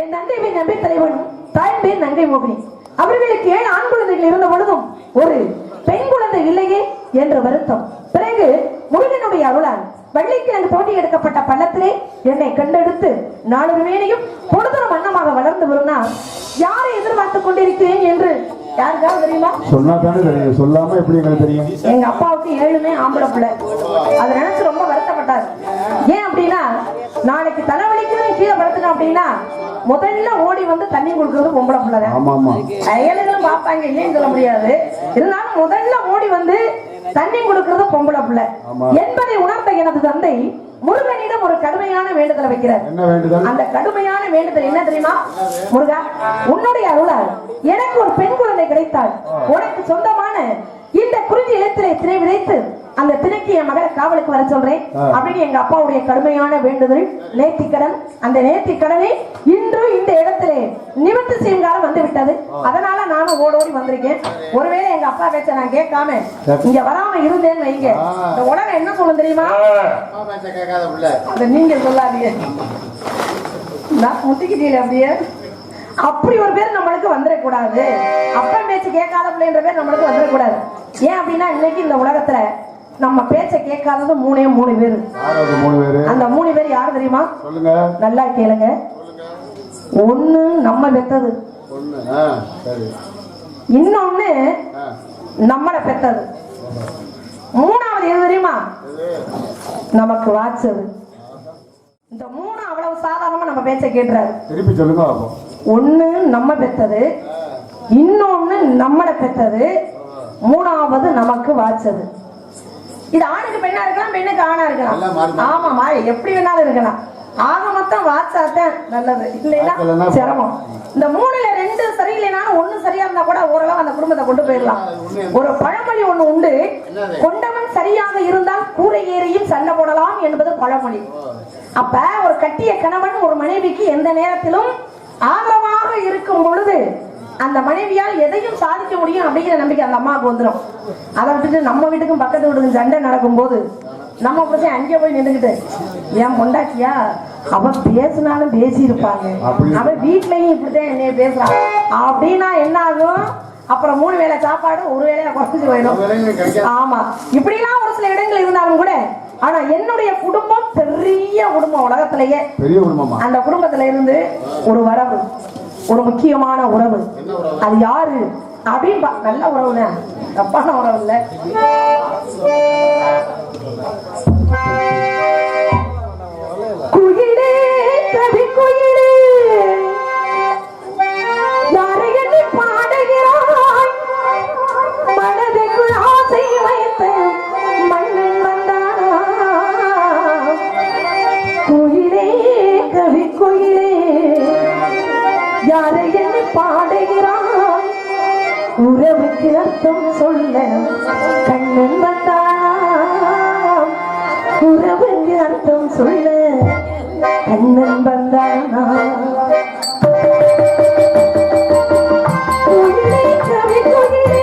என் தந்தை பேர் நம்பி தலைவன் தாயின் பேர் நங்கை மோகினி. அவர்களுக்கு ஏழு ஆண் குழந்தைகள் இருந்த பொழுதும் ஒரு பெண் குழந்தை இல்லையே என்ற வருத்தம். பிறகு முருகனுடைய அருளால் வள்ளிக்கிழங்கு தோண்டி எடுக்கப்பட்ட பள்ளத்திலே என்னை கண்டெடுத்து நாளொரு வேளையும் பொழுதும் வண்ணமாக வளர்ந்து வரும்னா யாரை எதிர்பார்த்துக் கொண்டிருக்கிறேன் என்று யாருக்காவது தெரியுமா? சொன்னா தானே தெரியும். சொல்லாம எப்படி எங்களுக்கு தெரியும்? எங்க அப்பாவுக்கு ஏழுமே ஆம்பளை பிள்ளை. அதை நினைச்சு ரொம்ப வருத்தப்பட்டார். ஏன் அப்படின்னா நாளைக்கு தலைவலிக்குன்னு கீழே படுத்துட்டோம் அப்படின்னா முதல்ல ஓடி வந்து தண்ணி கொடுக்கறது பொம்பளை பிள்ளை அயலுகளும் பார்ப்பாங்க இல்லைன்னு சொல்ல முடியாது. இருந்தாலும் முதல்ல ஓடி வந்து தண்ணி கொடுக்கறது பொம்பளை பிள்ளை. என்பதை உணர்ந்த எனது தந்தை முருகனிடம் ஒரு கடுமையான வேண்டுதலை வைக்கிறார். அந்த கடுமையான வேண்டுதல் என்ன தெரியுமா? முருகா உன்னுடைய அருளால் எனக்கு ஒரு பெண் குழந்தை கிடைத்தால் உனக்கு சொந்தமான இந்த குறிஞ்சி இடத்திலே திணை விதைத்து அந்த திணைக்கு என் மகளை காவலுக்கு வர சொல்றேன். அப்படின்னு எங்க அப்பாவுடைய கடுமையான வேண்டுதல் நேர்த்திக்கடன் அந்த நேர்த்திக்கடனை இன்று இந்த இடத்திலே நிவர்த்தி செய்யும் காலம் வந்து விட்டது அதனால நானும் ஓடோடி வந்திருக்கேன். ஒருவேளை எங்க அப்பா பேச்ச நான் கேட்காம இங்க வராம இருந்தேன்னு வைங்க. இந்த உலகம் என்ன சொல்லும் தெரியுமா? கேட்காத பிள்ளை. அத நீங்க சொல்லாதீங்க. நான் முட்டிக்கிட்டீங்க அப்படியே. அப்படி ஒரு பேர் நம்மளுக்கு வந்துடக்கூடாது அப்பா பேச்சு கேட்காத பிள்ளைன்ற பேர் நம்மளுக்கு வந்துடக்கூடாது ஏன் அப்படின்னா இன்னைக்கு இந்த உலகத்துல நம்ம பேச்ச கேட்காதது மூணே மூணு பேர். அந்த மூணு பேர் யாரு தெரியுமா? சொல்லுங்க. நல்லா கேளுங்க. ஒண்ணு நம்ம பெத்தது. இன்னொன்னு நம்மளை பெத்தது. மூணாவது எது தெரியுமா? நமக்கு வாச்சது. இந்த மூணு அவ்வளவு சாதாரணமா நம்ம பேச்ச கேட்டுறாரு. திருப்பி சொல்லுங்க ஒண்ணு நம்ம பெத்தது. இன்னொன்னு நம்மளை பெத்தது. மூணாவது நமக்கு வாச்சது. இது ஆணுக்கு பெண்ணா இருக்கலாம் பெண்ணுக்கு ஆணா இருக்கலாம்? ஆமா மாறி. எப்படி வேணாலும் இருக்கலாம். ஆக மொத்தம் வாச்சாத்தான் நல்லது. இல்லைன்னா சிரமம். இந்த மூணுல ரெண்டு சரியில்லைனாலும் ஒண்ணு சரியா இருந்தா கூட ஓரளவு அந்த குடும்பத்தை கொண்டு போயிடலாம். ஒரு பழமொழி ஒண்ணு உண்டு. கொண்டவன் சரியாக இருந்தால் கூரை ஏறியும் சண்டை போடலாம் என்பது பழமொழி. அப்ப ஒரு கட்டிய கணவன் ஒரு மனைவிக்கு எந்த நேரத்திலும் ஆதரவாக இருக்கும் பொழுது அந்த மனைவியால் எதையும் சாதிக்க முடியும் அப்படிங்கிற நம்பிக்கை அந்த அம்மாவுக்கு வந்துடும் அதை விட்டுட்டு நம்ம வீட்டுக்கும் பக்கத்து வீட்டுக்கும் சண்டை நடக்கும்போது நம்ம பிரச்சனை அங்கே போய் நின்றுக்கிட்டு என் பொண்டாட்டியா? அவ பேசினாலும் பேசி இருப்பாங்க அப்படி- அவ வீட்லயும் இப்படித்தான் என்னைய பேசுறான் அப்படின்னா என்ன ஆகும் அப்புறம் மூணு வேளை சாப்பாடு ஒரு வேளையா குறைஞ்சு போயிடும். ஆமா. இப்படிலாம் ஒரு சில இடங்கள் இருந்தாலும் கூட ஆனா என்னுடைய குடும்பம் பெரிய குடும்பம் உலகத்திலேயே. பெரிய குடும்பமா? அந்த குடும்பத்துல இருந்து ஒரு வரவு ஒரு முக்கியமான உறவு? அது யாரு? அப்படின்பா நல்ல உறவுங்க தப்பான உறவு இல்ல. குயிலே கவி குயிலே. யாரை பாடுகிறாய்? மனதுக்குள் ஆசை வைத்து குயிலே கவி குயிலே. யாரை உறவுக்கு அர்த்தம் சொல்ல கண்ணன் வந்தான் உறவுக்கு அர்த்தம் சொல்ல கண்ணன் வந்தானா குயிலே கவி குயிலே